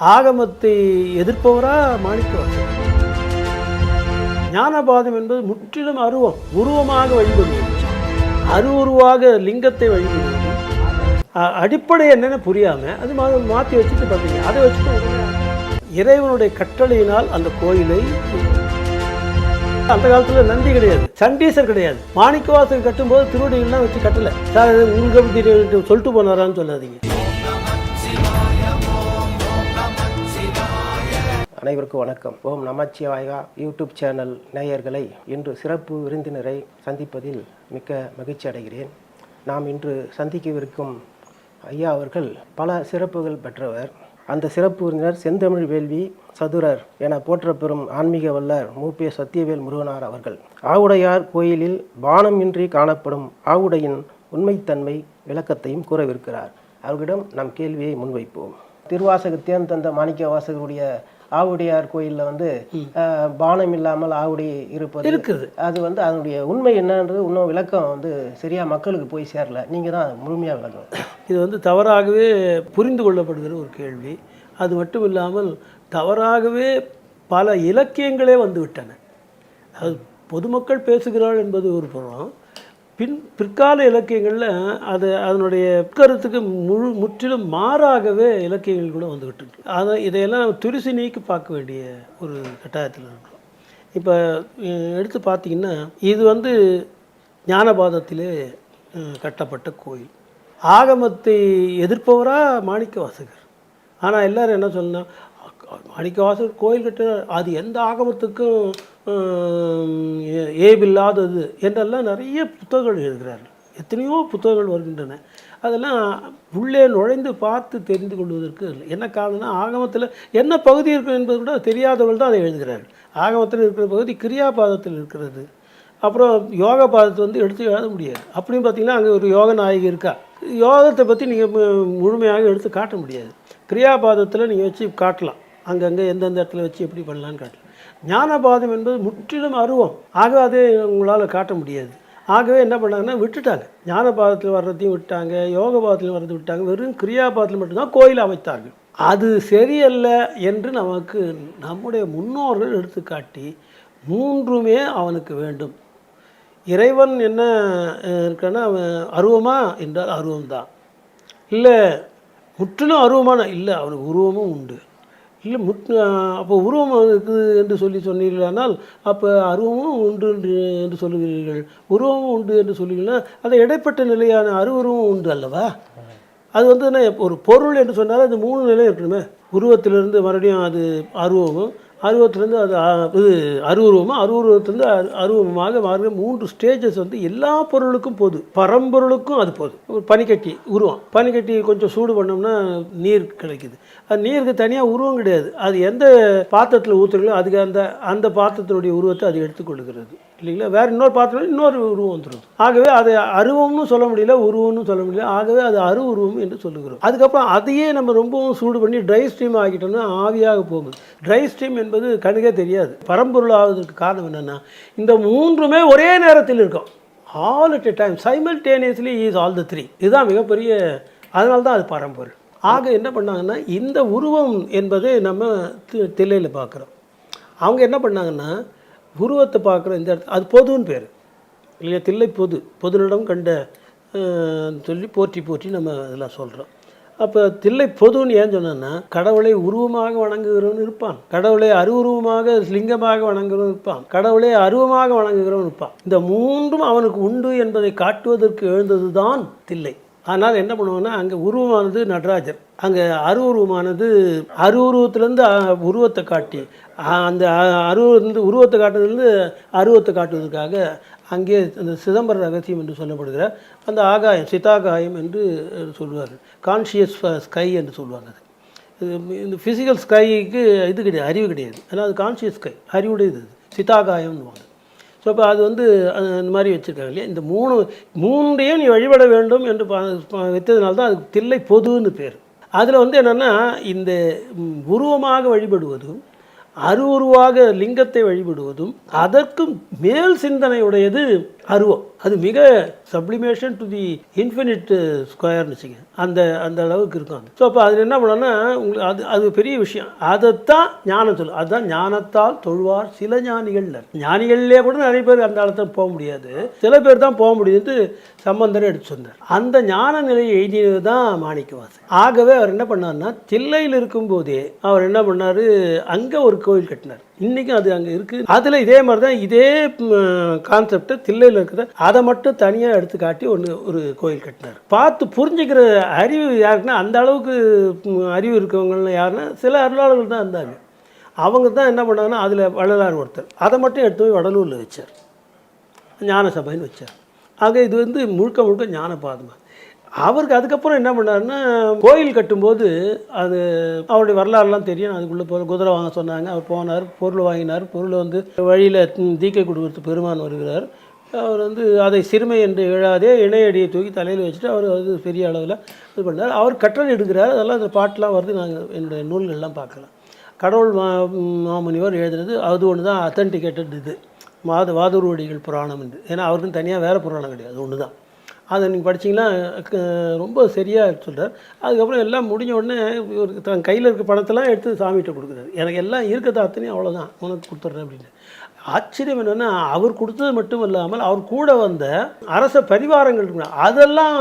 ஆகமத்தை எதிர்ப்பவரா மாணிக்கவாசகர் ஞானபாதம் என்பது முற்றிலும் அருவம் உருவமாக வழிபடுவது அருவுருவாக லிங்கத்தை வழிபடுவது அடிப்படை என்னென்னு புரியாமல் அது மா- மாற்றி வச்சுட்டு பார்த்தீங்க அதை வச்சுட்டு இறைவனுடைய கட்டளையினால் அந்த கோயிலை அந்த காலத்துல நந்தி கிடையாது சண்டீசர் கிடையாது. மாணிக்கவாசகர் கட்டும்போது திருவடிகள்லாம் வச்சு கட்டலை. சார் இது உங்களுக்கு சொல்லிட்டு போனாரான்னு சொல்லாதீங்க. அனைவருக்கும் வணக்கம். ஓம் நமச்சிவாயா யூடியூப் சேனல் நேயர்களை இன்று சிறப்பு விருந்தினரை சந்திப்பதில் மிக்க மகிழ்ச்சி அடைகிறேன். நாம் இன்று சந்திக்கவிருக்கும் ஐயா அவர்கள் பல சிறப்புகள் பெற்றவர். அந்த சிறப்பு விருந்தினர் செந்தமிழ் வேள்வி சதுரர் என போற்றப்பெறும் ஆன்மீக வல்லர் மூப்பே சத்தியவேல் முருகனார் அவர்கள். ஆவுடையார் கோயிலில் பானமின்றி காணப்படும் ஆவுடையின் உண்மைத்தன்மை விளக்கத்தையும் கூறவிருக்கிறார். அவர்களிடம் நம் கேள்வியை முன்வைப்போம். திருவாசகத்தேன் தந்த மாணிக்க வாசகருடைய ஆவுடையார் கோயிலில் வந்து பானம் இல்லாமல் ஆவுடை இருப்பது. இருக்குது. அது வந்து அதனுடைய உண்மை என்னன்றது இன்னும் விளக்கம் வந்து சரியா மக்களுக்கு போய் சேரல. நீங்க தான் முழுமையாக விளக்கணும் இது வந்து தவறாகவே புரிந்து கொள்ளப்படுகிற ஒரு கேள்வி. அது மட்டும் இல்லாமல் தவறாகவே பல இலக்கியங்களே வந்து விட்டன அது பொதுமக்கள் பேசுகிறாள் என்பது ஒரு புறம் பின் பிற்கால இலக்கியங்களில் அது அதனுடைய கருத்துக்கு முழு முற்றிலும் மாறாகவே இலக்கியங்கள் கூட வந்துக்கிட்டு இருக்கு. அதை இதையெல்லாம் நம்ம துரிசி நீக்கி பார்க்க வேண்டிய ஒரு கட்டாயத்தில் இருக்கிறோம். இப்போ எடுத்து பார்த்தீங்கன்னா இது வந்து ஞானபாதத்திலே கட்டப்பட்ட கோயில். ஆகமத்தை எதிர்ப்பவராக மாணிக்க வாசகர் ஆனால் எல்லாரும் என்ன சொல்லணும் மாணிக்க வாசகர் கோயில் கட்ட அது எந்த ஆகமத்துக்கும் ஏபில்லாதது என்றெல்லாம் நிறைய புத்தகங்கள் எழுதுகிறார்கள். எத்தனையோ புத்தகங்கள் வருகின்றன. அதெல்லாம் உள்ளே நுழைந்து பார்த்து தெரிந்து கொள்வதற்கு இல்லை. என்ன காரணம்னா ஆகமத்தில் என்ன பகுதி இருக்கும் என்பது கூட தெரியாதவர்கள் தான் அதை எழுதுகிறார்கள். ஆகமத்தில் இருக்கிற பகுதி கிரியாபாதத்தில் இருக்கிறது. அப்புறம் யோக பாதத்தை வந்து எடுத்து எழுத முடியாது. அப்படின்னு பார்த்தீங்கன்னா அங்கே ஒரு யோக நாயகி இருக்கா? யோகத்தை பற்றி நீங்கள் முழுமையாக எடுத்து காட்ட முடியாது. கிரியாபாதத்தில் நீங்கள் வச்சு காட்டலாம். அங்கங்கே எந்தெந்த இடத்துல வச்சு எப்படி பண்ணலான்னு காட்டலாம். ஞானபாதம் என்பது முற்றிலும் அருவம். ஆக அதை உங்களால் காட்ட முடியாது. ஆகவே என்ன பண்ணாங்கன்னா விட்டுட்டாங்க. ஞானபாதத்தில் வர்றதையும் விட்டாங்க யோக பாதத்தில் வர்றதையும் விட்டாங்க. வெறும் கிரியாபாதத்தில் மட்டும்தான் கோயில் அமைத்தார்கள். அது சரியல்ல என்று நமக்கு நம்முடைய முன்னோர்கள் எடுத்துக்காட்டி மூன்றுமே அவனுக்கு வேண்டும். இறைவன் என்ன இருக்கான்னா அவன் அருவமா என்றால் அருவம்தான். இல்லை முற்றிலும் அருவமான இல்லை அவனுக்கு உருவமும் உண்டு. இல்லை முத் அப்போ உருவம் இருக்குது என்று சொல்லி சொன்னீர்களானால் அப்போ அருவமும் உண்டு என்று என்று சொல்லுகிறீர்கள். உருவமும் உண்டு என்று சொல்லுகிறீங்கன்னா அந்த இடைப்பட்ட நிலையான அருவருவம் உண்டு அல்லவா? அது வந்து என்ன ஒரு பொருள் என்று சொன்னால் அது மூணு நிலை இருக்கணுமே உருவத்திலிருந்து மறுபடியும் அது அருவமும் அருவத்துலேருந்து அது இது அருவுருவமாக அருவுருவத்திலேருந்து அருவமாக மாறுகிற மூன்று ஸ்டேஜஸ் வந்து எல்லா பொருளுக்கும் போது பரம்பொருளுக்கும் அது போதும் ஒரு பனிக்கட்டி உருவம். பனிக்கட்டி கொஞ்சம் சூடு பண்ணோம்னா நீர் கிடைக்குது. அது நீருக்கு தனியாக உருவம் கிடையாது. அது எந்த பாத்திரத்தில் ஊற்றுறீங்களோ அதுக்கு அந்த அந்த பாத்திரத்தினுடைய உருவத்தை அது எடுத்துக்கொள்கிறது. இல்லைங்களா? வேறு இன்னொரு பாத்திரம் இன்னொரு உருவம் வந்துடும் ஆகவே அதை அருவம்னு சொல்ல முடியல உருவம்னு சொல்ல முடியல. ஆகவே அது அரு உருவம் என்று சொல்லுகிறோம். அதுக்கப்புறம் அதையே நம்ம ரொம்பவும் சூடு பண்ணி ட்ரை ஸ்ட்ரீம் ஆகிட்டோம்னா ஆவியாக போகுது ட்ரை ஸ்ட்ரீம் என்பது கண்ணுக்கே தெரியாது. பரம்பொருள் ஆவதற்கு காரணம் என்னென்னா இந்த மூன்றுமே ஒரே நேரத்தில் இருக்கும். All at a time simultaneously is all the three இதுதான் மிகப்பெரிய அதனால தான் அது பரம்பொருள். ஆக என்ன பண்ணாங்கன்னா இந்த உருவம் என்பதை நம்ம தி- தில்லையில் பார்க்குறோம். அவங்க என்ன பண்ணாங்கன்னா உருவத்தை பார்க்குற இந்த இடத்துல அது பொதுன்னு பேர். இல்லையா தில்லை பொது பொதுனிடம் கண்ட சொல்லி போற்றி போற்றி நம்ம இதெல்லாம் சொல்கிறோம் அப்போ தில்லை பொதுன்னு ஏன் சொன்னேன்னா கடவுளை உருவமாக வணங்குகிறவன் இருப்பான். கடவுளை அருவுருவமாக லிங்கமாக வணங்குகிறவன் இருப்பான். கடவுளை அருவமாக வணங்குகிறவன் இருப்பான். இந்த மூன்றும் அவனுக்கு உண்டு என்பதை காட்டுவதற்கு எழுந்தது தான் தில்லை. ஆனால் என்ன பண்ணுவாங்கன்னா அங்கே உருவமானது நடராஜர். அங்கே அருவுருவமானது அருவுருவத்திலேருந்து உருவத்தை காட்டி அந்த அ- அருவருந்து உருவத்தை காட்டுறதுலேருந்து அருவத்தை காட்டுவதற்காக அங்கே அந்த சிதம்பர ரகசியம் என்று சொல்லப்படுகிற அந்த ஆகாயம் சிதாகாயம் என்று சொல்லுவார் கான்ஷியஸ் ஸ்கை என்று சொல்லுவாங்க அது. இந்த ஃபிசிக்கல் ஸ்கைக்கு இது கிடையாது அறிவு கிடையாது. ஆனால் அது கான்ஷியஸ் ஸ்கை அறிவுடையது அது. சிதாகாயம்னுவாங்க ஸோ இப்போ அது வந்து அது மாதிரி வச்சுருக்காங்க இல்லையா? இந்த மூணு மூன்றையும் நீ வழிபட வேண்டும் என்று பா வைத்ததுனால தான் அதுக்கு தில்லை பொதுன்னு பேர். அதில் வந்து என்னென்னா இந்த உருவமாக வழிபடுவதும் அருவுருவாக லிங்கத்தை வழிபடுவதும் அதற்கும் மேல் சிந்தனையுடையது அருவம். அது மிக சப்ளிமேஷன் டு தி இன்ஃபினிட் ஸ்கொயர்னு வச்சுங்க அந்த அந்த அளவுக்கு இருக்கும் அது. ஸோ அப்போ அதில் என்ன பண்ணோன்னா உங்களுக்கு அது அது பெரிய விஷயம். அதைத்தான் ஞானம் சொல்லும். அதுதான் ஞானத்தால் தொழுவார் சில ஞானிகள் ஞானிகள்லேயே கூட நிறைய பேர் அந்த இடத்துல போக முடியாது. சில பேர் தான் போக முடியுதுன்ட்டு சம்பந்தர் எடுத்து சொன்னார். அந்த ஞான நிலையை எழுதியது தான் மாணிக்கவாசன். ஆகவே அவர் என்ன பண்ணார்னா தில்லையில் இருக்கும்போதே அவர் என்ன பண்ணார் அங்கே ஒரு கோயில் கட்டினார். இன்றைக்கும் அது அங்கே இருக்குது அதில் இதே மாதிரி தான் இதே கான்செப்டை தில்லையில் இருக்கிற அதை மட்டும் தனியாக எடுத்து காட்டி ஒன்று ஒரு கோயில் கட்டினார். பார்த்து புரிஞ்சுக்கிற அறிவு யாருக்குன்னா அந்த அளவுக்கு அறிவு இருக்கவங்கன்னு யாருன்னா சில அருளாளர்கள் தான் இருந்தாங்க. அவங்க தான் என்ன பண்ணாங்கன்னா அதில் வள்ளலார் ஒருத்தர். அதை மட்டும் எடுத்து போய் வடலூரில் வச்சார். ஞான சபைன்னு வச்சார். ஆக இது வந்து முழுக்க முழுக்க ஞான பாதமாக அவருக்கு அதுக்கப்புறம் என்ன பண்ணாருன்னா கோயில் கட்டும்போது அது அவருடைய வரலாறுலாம் தெரியும். அதுக்குள்ளே போகிற குதிரை வாங்க சொன்னாங்க. அவர் போனார் பொருள் வாங்கினார். பொருளை வந்து வழியில் தீக்கை கொடுக்குறது பெருமான் வருகிறார். அவர் வந்து அதை சிறுமை என்று எழாதே இணையடியை தூக்கி தலையில் வச்சுட்டு அவர் வந்து பெரிய அளவில் இது பண்ணார். அவர் கற்றல் எடுக்கிறார். அதெல்லாம் அந்த பாட்டெலாம் வருது. நாங்கள் என்னுடைய நூல்கள்லாம் பார்க்கலாம். கடவுள் மா மாமுனிவர் எழுதுனது அது ஒன்று தான் அத்தன்டிகேட்டட் இது. மாத வாதுருவடிகள் புராணம் என்று. ஏன்னா அவருக்கும் தனியாக வேறு புராணம் கிடையாது. ஒன்று தான் அதை நீங்கள் படிச்சிங்கன்னா ரொம்ப சரியாக சொல்கிறார் அதுக்கப்புறம் எல்லாம் முடிஞ்ச உடனே ஒரு தன் கையில் இருக்க பணத்தெல்லாம் எடுத்து சாமிகிட்ட கொடுக்குறாரு. எனக்கு எல்லாம் இருக்கிறது அத்தனையும் அவ்வளோதான் உனக்கு கொடுத்துட்றேன் அப்படின்னு. ஆச்சரியம் என்னென்னா அவர் கொடுத்தது மட்டும் இல்லாமல் அவர் கூட வந்த அரச பரிவாரங்கள் அதெல்லாம்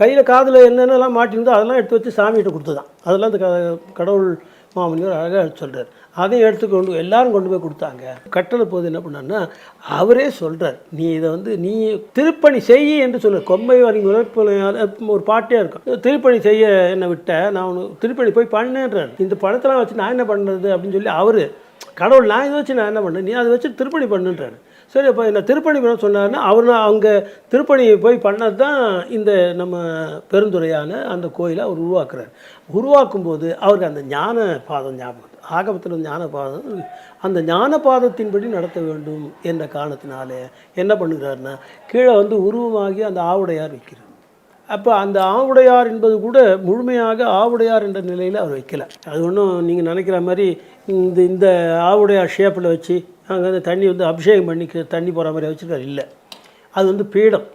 கையில் காதில் என்னென்னலாம் மாட்டிருந்தோ அதெல்லாம் எடுத்து வச்சு சாமிகிட்ட கொடுத்து தான் அதெல்லாம் அந்த க- கடவுள் மாமனியோர் அழகாக சொல்கிறார் அதையும் எடுத்து கொண்டு எல்லாரும் கொண்டு போய் கொடுத்தாங்க. கட்டளை போது என்ன பண்ணார்னா அவரே சொல்கிறார் நீ இதை வந்து நீ திருப்பணி செய் என்று சொல்ல. கொம்பை வரைக்கும் ஒரு பாட்டே இருக்கும். திருப்பணி செய்ய என்னை விட்ட நான் உனக்கு திருப்பணி போய் பண்ணேன்றார். இந்த பணத்தெல்லாம் வச்சு நான் என்ன பண்ணுறது அப்படின்னு சொல்லி அவர் கடவுள் நான் இதை வச்சு நான் என்ன பண்ணேன்? நீ அதை வச்சு திருப்பணி பண்ணுன்றாரு. சரி அப்போ என்ன திருப்பணி பண்ண சொன்னார்னா அவர் நான் அவங்க திருப்பணி போய் பண்ணது தான் இந்த நம்ம பெருந்துறையான அந்த கோயிலை அவர் உருவாக்குறார். உருவாக்கும் போது அவருக்கு அந்த ஞான பாதம் ஞாபகம் ஆகமத்தில் ஞானபாதம் அந்த ஞானபாதத்தின்படி நடத்த வேண்டும் என்ற காரணத்தினாலே என்ன பண்ணுகிறாருன்னா கீழே வந்து உருவமாகி அந்த ஆவுடையார் வைக்கிறார். அப்போ அந்த ஆவுடையார் என்பது கூட முழுமையாக ஆவுடையார் என்ற நிலையில் அவர் வைக்கலை. அது ஒன்றும் நீங்கள் நினைக்கிற மாதிரி இந்த இந்த ஆவுடையார் ஷேப்பில் வச்சு அங்கே வந்து தண்ணி வந்து அபிஷேகம் பண்ணி தண்ணி போகிற மாதிரி வச்சுருக்காரு இல்லை. அது வந்து பீடம்.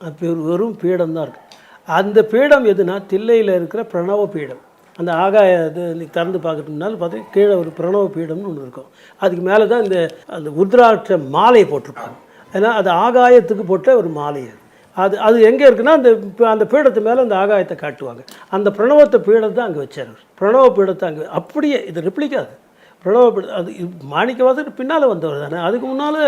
அது வெறும் வெறும் பீடம் தான் இருக்குது அந்த பீடம் எதுனா தில்லையில் இருக்கிற பிரணவ பீடம். அந்த ஆகாய இது திறந்து பார்க்கணும்னாலும் பார்த்தா கீழே ஒரு பிரணவ பீடம்னு ஒன்று இருக்கும். அதுக்கு மேலே தான் இந்த அந்த உத்ராட்ச மாலையை போட்டிருப்பாங்க. ஏன்னா அது ஆகாயத்துக்கு போட்ட ஒரு மாலை அது. அது அது எங்கே இருக்குன்னா அந்த அந்த பீடத்து மேலே அந்த ஆகாயத்தை காட்டுவாங்க. அந்த பிரணவத்தை பீடத்தை அங்கே வச்சார். பிரணவ பீடத்தை அங்கே அப்படியே இது ரெப்ளிக்காது பிரணவ பீடம் அது மாணிக்கவாசர் பின்னால் வந்தவர் தானே. அதுக்கு முன்னால்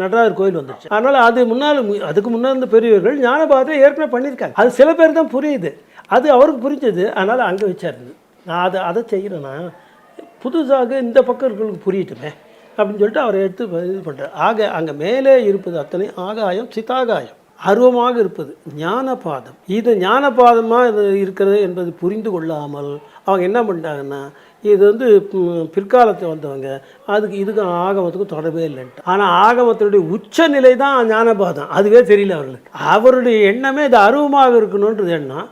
நடராஜர் கோயில் வந்துருச்சு. அதனால் அது முன்னால் அதுக்கு முன்னால் இருந்த பெரியவர்கள் ஞானபாதை ஏற்கனவே பண்ணியிருக்காங்க. அது சில பேர் தான் புரியுது. அது அவருக்கு புரிஞ்சது. அதனால் அங்கே வச்சாருது. நான் அதை அதை செய்கிறேன்னா புதுசாக இந்த பக்கம் இருக்கிறவங்களுக்கு புரியட்டுமே அப்படின்னு சொல்லிட்டு அவரை எடுத்து இது பண்ணுறார் ஆக அங்கே மேலே இருப்பது அத்தனை ஆகாயம் சிதாகாயம் அருவமாக இருப்பது ஞானபாதம். இது ஞானபாதமாக இது இருக்கிறது என்பது புரிந்து கொள்ளாமல் அவங்க என்ன பண்ணிட்டாங்கன்னா இது வந்து பிற்காலத்தில் வந்தவங்க அதுக்கு இதுக்கும் ஆகமத்துக்கும் தொடர்பே இல்லைன்ட்டு. ஆனால் ஆகமத்தினுடைய உச்ச நிலை தான் ஞானபாதம். அதுவே தெரியல அவர்களுக்கு. அவருடைய எண்ணமே இது அருவமாக இருக்கணுன்றது எண்ணம்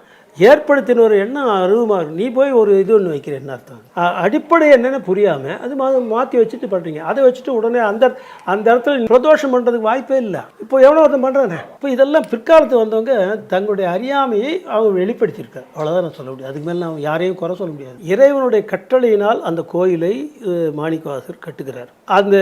ஏற்படுத்தின ஒரு எண்ணம் அருவமாக இருக்கும் நீ போய் ஒரு இது ஒன்று வைக்கிறேன்னு அர்த்தம்? அடிப்படை என்னென்னு புரியாமல் அது மா மாற்றி வச்சுட்டு பண்ணுறீங்க அதை வச்சுட்டு உடனே அந்த அந்த இடத்துல பிரதோஷம் பண்ணுறதுக்கு வாய்ப்பே இல்லை. இப்போ எவ்வளோ ஒருத்தன் பண்ணுறானே இப்போ இதெல்லாம் பிற்காலத்து வந்தவங்க தங்களுடைய அறியாமையை அவங்க வெளிப்படுத்தியிருக்காரு. அவ்வளோதான் நான் சொல்ல முடியும். அதுக்கு மேலே நான் யாரையும் குறை சொல்ல முடியாது. இறைவனுடைய கட்டளையினால் அந்த கோயிலை மாணிக்கவாசர் கட்டுகிறார். அந்த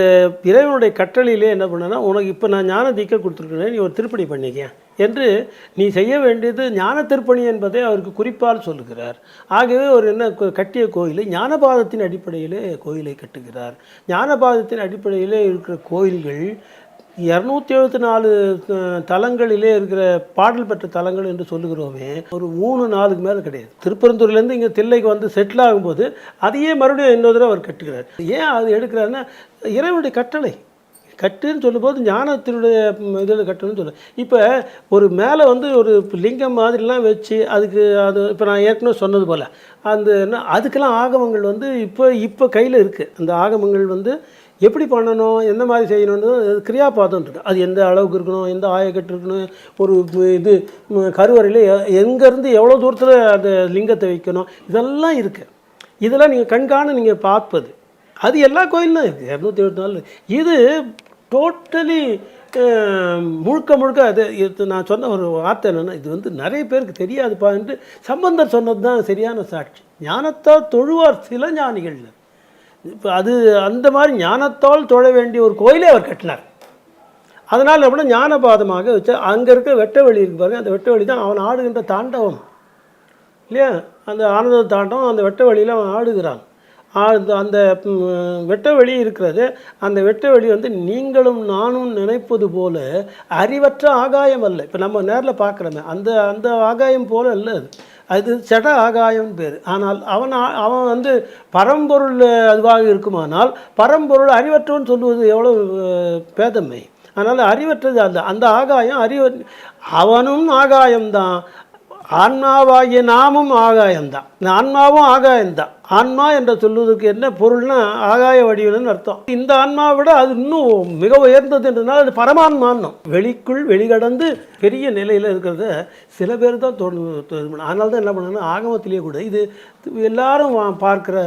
இறைவனுடைய கட்டளையிலே என்ன பண்ணனா உனக்கு இப்போ நான் ஞான தீக்க கொடுத்துருக்கேன் நீ ஒரு திருப்பணி பண்ணிக்கேன் என்று நீ செய்ய வேண்டியது ஞான திருப்பணி என்பதை அவருக்கு குறிப்பால் சொல்லுகிறார். ஆகவே ஒரு என்ன கட்டிய கோயிலை ஞானபாதத்தின் அடிப்படையிலே கோயிலை கட்டுகிறார். ஞானபாதத்தின் அடிப்படையிலே இருக்கிற கோயில்கள் இரநூத்தி எழுபத்தி நாலு தலங்களிலே இருக்கிற பாடல் பெற்ற தலங்கள் என்று சொல்லுகிறோமே ஒரு மூணு நாளுக்கு மேலே கிடையாது. திருப்பரந்தூர்லேருந்து இங்கே தில்லைக்கு வந்து செட்டில் ஆகும்போது அதையே மறுபடியும் இன்னொரு தடவை அவர் கட்டுகிறார். ஏன் அது எடுக்கிறாருன்னா இறைவனுடைய கட்டளை. கட்டுன்னு சொல்லும்போது ஞானத்தினுடைய இதில் கட்டுன்னு சொல்லுவேன் இப்போ ஒரு மேலே வந்து ஒரு லிங்கம் மாதிரிலாம் வச்சு அதுக்கு அது இப்போ நான் ஏற்கனவே சொன்னது போல் அந்த என்ன அதுக்கெல்லாம் ஆகமங்கள் வந்து இப்போ இப்போ கையில் இருக்குது அந்த ஆகமங்கள் வந்து எப்படி பண்ணணும் எந்த மாதிரி செய்யணும்னு கிரியாபாதம் இருக்குது அது எந்த அளவுக்கு இருக்கணும் எந்த ஆயக்கட்டு இருக்கணும் ஒரு இது கருவறையில் எ- எங்கேருந்து எவ்வளோ தூரத்தில் அந்த லிங்கத்தை வைக்கணும் இதெல்லாம் இருக்குது இதெல்லாம் நீங்கள் கண்காண நீங்கள் பார்ப்பது. அது எல்லா கோயிலும் இருக்குது இரநூத்தி எழுபத்தி நாலு இது டோட்டலி eh, முழுக்க முழுக்க அது இது நான் சொன்ன ஒரு வார்த்தை என்னென்னா இது வந்து நிறைய பேருக்கு தெரியாதுப்பா என்று சம்பந்தர் சொன்னது தான் சரியான சாட்சி. ஞானத்தால் தொழுவார் சில ஞானிகள் இப்போ அது அந்த மாதிரி ஞானத்தால் தொழ வேண்டிய ஒரு கோயிலே அவர் கட்டினார். அதனால் அப்படின்னா ஞானபாதமாக வச்சு அங்கே இருக்க வெட்ட வழி இருக்கு பாருங்கள் அந்த வெட்ட வழி தான் அவன் ஆடுகின்ற தாண்டவம். இல்லையா? அந்த ஆனந்த தாண்டவம் அந்த வெட்ட வழியில் அவன் ஆடுகிறான். அந்த அந்த வெட்ட வெளி இருக்கிறது. அந்த வெட்ட வெளி வந்து நீங்களும் நானும் நினைப்பது போல அறிவற்ற ஆகாயம் அல்ல. இப்போ நம்ம நேரில் பார்க்குறோமே அந்த அந்த ஆகாயம் போல அல்ல அது. அது சட ஆகாயம் பேர். ஆனால் அவன் அவன் வந்து பரம்பொருள் அதுவாக இருக்குமானால் பரம்பொருள் அறிவற்றவன் சொல்லுவது எவ்வளோ பேதமை அதனால் அறிவற்றது அல்ல. அந்த ஆகாயம் அறிவ அவனும் ஆகாயம்தான். ஆன்மாவாகிய நாமும் ஆகாயம்தான். இந்த ஆன்மாவும் ஆகாயம்தான். ஆன்மா என்ற சொல்வதற்கு என்ன பொருள்னா ஆகாய வடிவம்னு அர்த்தம். இந்த ஆன்மாவை விட அது இன்னும் மிக உயர்ந்ததுன்றதுனால அது பரமான்மான்னம். வெளிக்குள் வெளிகடந்து பெரிய நிலையில் இருக்கிறத சில பேர் தான் தோணு அதனால தான் என்ன பண்ணணும் ஆகமத்திலேயே கூட இது எல்லாரும் வா- பார்க்குற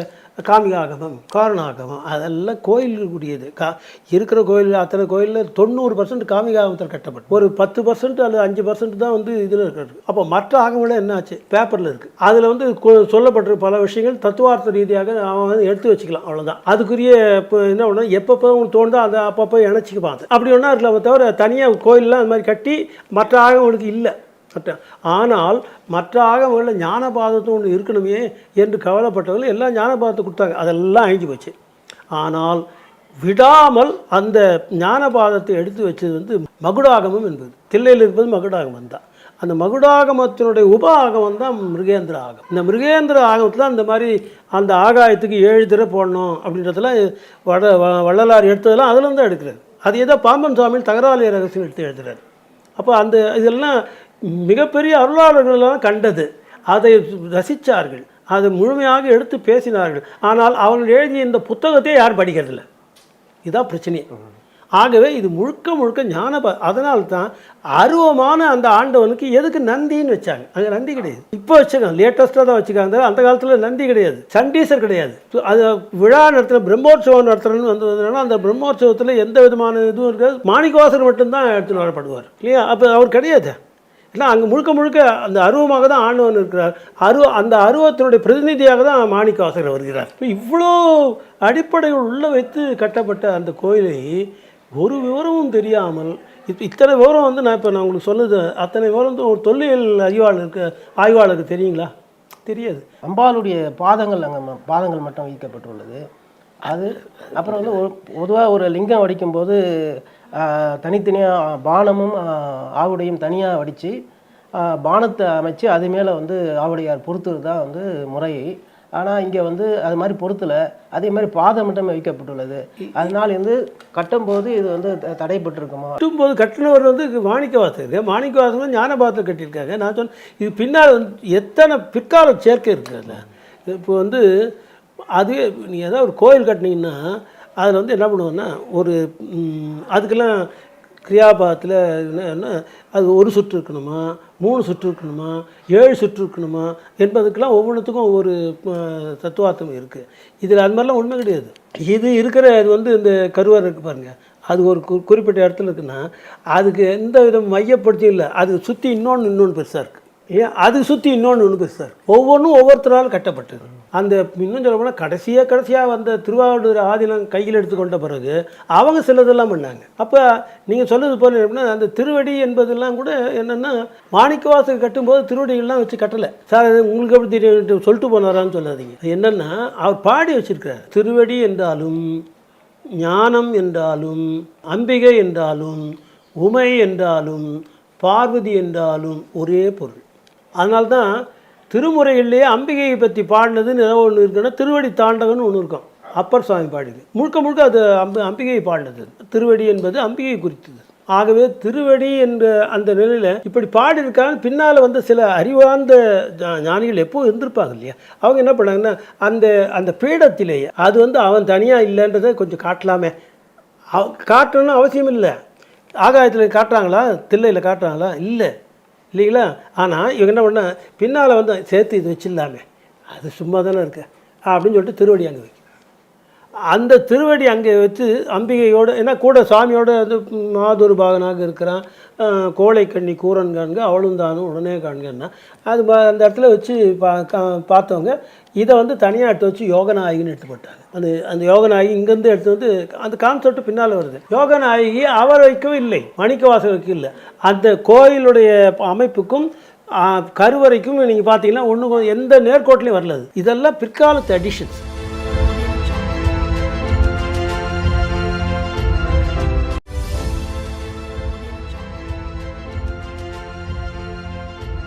காமிகாகமம் காரணாகமம் காரண அதெல்லாம் கோயிலுக்குரியது கா இருக்கிற கோயில் அத்தனை கோயிலில் தொண்ணூறு பர்சன்ட் காமிக ஆகமத்தில் கட்டப்பட்டு ஒரு பத்து பர்சன்ட் அல்லது அஞ்சு பர்சன்ட் தான் வந்து இதில் இருக்கிறது. அப்போ மற்ற ஆகமெல்லாம் என்னாச்சு? பேப்பரில் இருக்குது அதில் வந்து கொ- சொல்லப்பட்டிருக்க பல விஷயங்கள் தத்துவார்த்த ரீதியாக அவன் வந்து எடுத்து வச்சுக்கலாம். அவ்வளோதான் அதுக்குரிய இப்போ என்ன பண்ணா எப்பப்போ உங்களுக்கு தோணுதோ அதை அப்பப்போ இணைச்சிக்கு பார்த்து அப்படி ஒன்றா இருக்கலாம் தவிர தனியாக கோயிலெலாம் அது மாதிரி கட்டி மற்ற ஆகமங்களுக்கு இல்லை. மற்ற ஆனால் மற்ற ஆகமங்களில் ஞானபாதத்தை ஒன்று இருக்கணுமே என்று கவலைப்பட்டவர்கள் எல்லாம் ஞானபாதத்தை கொடுத்தாங்க. அதெல்லாம் அழிஞ்சு போச்சு. ஆனால் விடாமல் அந்த ஞானபாதத்தை எடுத்து வச்சது வந்து மகுடாகமம் என்பது. தில்லையில் இருப்பது மகுடாகமம் தான். அந்த மகுடாகமத்தினுடைய உப ஆகமம் தான் மிருகேந்திர ஆகம் இந்த மிருகேந்திர ஆகமத்தில் அந்த மாதிரி அந்த ஆகாயத்துக்கு ஏழு திரை போடணும் அப்படின்றதெல்லாம் வட வள்ளலார் எடுத்ததெல்லாம் அதுலேருந்து தான் எடுக்கிறார். அது ஏதோ பாம்பன் சுவாமியில் தகராலிய ரகசியம் எடுத்து எழுதுறாரு. அப்போ அந்த இதெல்லாம் மிகப்பெரிய அருளாளர்களெல்லாம் கண்டது. அதை ரசித்தார்கள் அதை முழுமையாக எடுத்து பேசினார்கள். ஆனால் அவர்கள் எழுதிய இந்த புத்தகத்தை யாரும் படிக்கிறதில்ல. இதுதான் பிரச்சனையே. ஆகவே இது முழுக்க முழுக்க ஞான அதனால தான் அருவமான அந்த ஆண்டவனுக்கு எதுக்கு நந்தின்னு வச்சாங்க. அங்கே நந்தி கிடையாது. இப்போ வச்சுக்காங்க லேட்டஸ்ட்டாக தான் வச்சுக்காங்க. அந்த காலத்தில் நந்தி கிடையாது. சண்டீசர் கிடையாது. அது விழா நடத்துகிற பிரம்மோற்சவம் நடத்துறதுன்னு வந்ததுனால அந்த பிரம்மோற்சவத்தில் எந்த விதமான இதுவும் இருக்காது. மாணிக்கவாசர் மட்டும்தான் எடுத்துன்னு வரப்படுவார். இல்லையா? அப்போ அவர் கிடையாது? ஏன்னா அங்கே முழுக்க முழுக்க அந்த அருவமாக தான் ஆண்டவன் இருக்கிறார். அருவ அந்த அருவத்தினுடைய பிரதிநிதியாக தான் மாணிக்கவாசகர் வருகிறார். இப்போ இவ்வளோ அடிப்படைகள் உள்ள வைத்து கட்டப்பட்ட அந்த கோயிலை ஒரு விவரமும் தெரியாமல் இப்போ இத்தனை விவரம் வந்து நான் இப்போ நான் உங்களுக்கு சொன்னது அத்தனை விவரம் வந்து ஒரு தொல்லியல் அறிவாளருக்கு ஆய்வாளருக்கு தெரியுங்களா? தெரியாது. அம்பாளுடைய பாதங்கள் அங்கே பாதங்கள் மட்டும் வைக்கப்பட்டுள்ளது. அது அப்புறம் வந்து பொதுவாக ஒரு லிங்கம் வடிக்கும்போது தனித்தனியாக பானமும் ஆவுடையும் தனியாக வடித்து பானத்தை அமைச்சு அது மேலே வந்து ஆவுடையார் பொறுத்துறது தான் வந்து முறை. ஆனால் இங்கே வந்து அது மாதிரி பொறுத்தல. அதே மாதிரி பாதம் மட்டுமே வைக்கப்பட்டுள்ளது. அதனால வந்து கட்டும்போது இது வந்து தடைப்பட்டிருக்குமா? கட்டும்போது கட்டினவர் வந்து மாணிக்கவாசகர். மாணிக்கவாசகர் ஞானபாதத்தை கட்டியிருக்காங்க நான் சொன்னேன் இது பின்னால் வந்து எத்தனை பிற்கால சேர்க்கை இருக்குதுல்ல. இப்போ வந்து அது நீ ஏதாவது ஒரு கோயில் கட்டினீங்கன்னா அதில் வந்து என்ன பண்ணுவோன்னா ஒரு அதுக்கெல்லாம் கிரியாபாத்தில் என்ன அது ஒரு சுற்று இருக்கணுமா மூணு சுற்று இருக்கணுமா ஏழு சுற்று இருக்கணுமா என்பதுக்கெல்லாம் ஒவ்வொன்றுத்துக்கும் ஒவ்வொரு தத்துவார்த்தம் இருக்குது இதில் அது மாதிரிலாம் உண்மை கிடையாது. இது இருக்கிற இது வந்து இந்த கருவார் இருக்குது பாருங்கள் அது ஒரு கு குறிப்பிட்ட இடத்துல இருக்குன்னா அதுக்கு எந்த விதம் மையப்படுத்தி இல்லை. அது சுற்றி இன்னொன்று இன்னொன்று பெருசாக இருக்குது ஏன் அது சுற்றி இன்னொன்று ஒன்று பெருசாக இருக்குது ஒவ்வொன்றும் ஒவ்வொருத்தரால் கட்டப்பட்டது. அந்த இன்னும் சொல்ல போனால் கடைசியாக கடைசியாக வந்த திருவாவூர் ஆதீனம் கையில் எடுத்துக்கொண்ட பிறகு அவங்க சிலதெல்லாம் பண்ணாங்க. அப்போ நீங்கள் சொன்னது போல எப்படின்னா அந்த திருவடி என்பதெல்லாம் கூட என்னென்னா மாணிக்கவாசல் கட்டும்போது திருவடிகள்லாம் வச்சு கட்டலை. சார் அது உங்களுக்கு எப்படி தெரியும் சொல்லிட்டு போனாரான்னு சொல்லாதீங்க. என்னென்னா அவர் பாடி வச்சிருக்கிறார். திருவடி என்றாலும் ஞானம் என்றாலும் அம்பிகை என்றாலும் உமை என்றாலும் பார்வதி என்றாலும் ஒரே பொருள். அதனால்தான் திருமுறையிலேயே அம்பிகையை பற்றி பாடினதுன்னு ஏதோ ஒன்று இருக்குன்னா திருவடி தாண்டகம்னு ஒன்று இருக்கும். அப்பர் சுவாமி பாடிது முழுக்க முழுக்க அது அம்பி அம்பிகையை பாடினது. திருவடி என்பது அம்பிகையை குறித்தது. ஆகவே திருவடி என்ற அந்த நிலையில் இப்படி பாடியிருக்காங்க. பின்னால் வந்து சில அறிவார்ந்த ஞானிகள் எப்போ இருந்திருப்பாங்க இல்லையா? அவங்க என்ன பண்ணாங்கன்னா அந்த அந்த பீடத்திலேயே அது வந்து அவன் தனியாக இல்லைன்றதை கொஞ்சம் காட்டலாமே. அவ- காட்டணும்னு அவசியம் இல்லை. ஆகாயத்தில் காட்டுறாங்களா? தில்லையில் காட்டுறாங்களா? இல்லை. இல்லைங்களா? ஆனால் இவங்க என்ன பண்ண பின்னால் வந்து சேர்த்து இது வச்சிடலாமே அது சும்மா தானே இருக்கு. அப்படின்னு சொல்லிட்டு திருவடி அங்கே வைக்கும் அந்த திருவடி அங்கே வச்சு அம்பிகையோடு ஏன்னா கூட சாமியோட அது மாதொரு பாகனாக இருக்கிறான். கோழை கண்ணி கூரன் காண்க அவளும் தானும் உடனே காண்கன்னா. அது பா- அந்த இடத்துல வச்சு பா க பார்த்தவங்க இதை வந்து தனியாக எடுத்து வச்சு யோகநாயகின்னு எடுத்து போட்டாங்க. அந்த அந்த யோகநாயகி இங்கேருந்து எடுத்து வந்து அந்த கான்செப்ட் பின்னால் வருது. யோகநாயகி அவர் வைக்கவும் இல்லை மணிக்க வாசகருக்கு இல்லை. அந்த கோயிலுடைய அமைப்புக்கும் கருவறைக்கும் நீங்கள் பார்த்தீங்கன்னா ஒன்றும் எந்த நேர்கோட்டிலையும் வரலது இதெல்லாம் பிற்காலத்து அடிஷன்ஸ்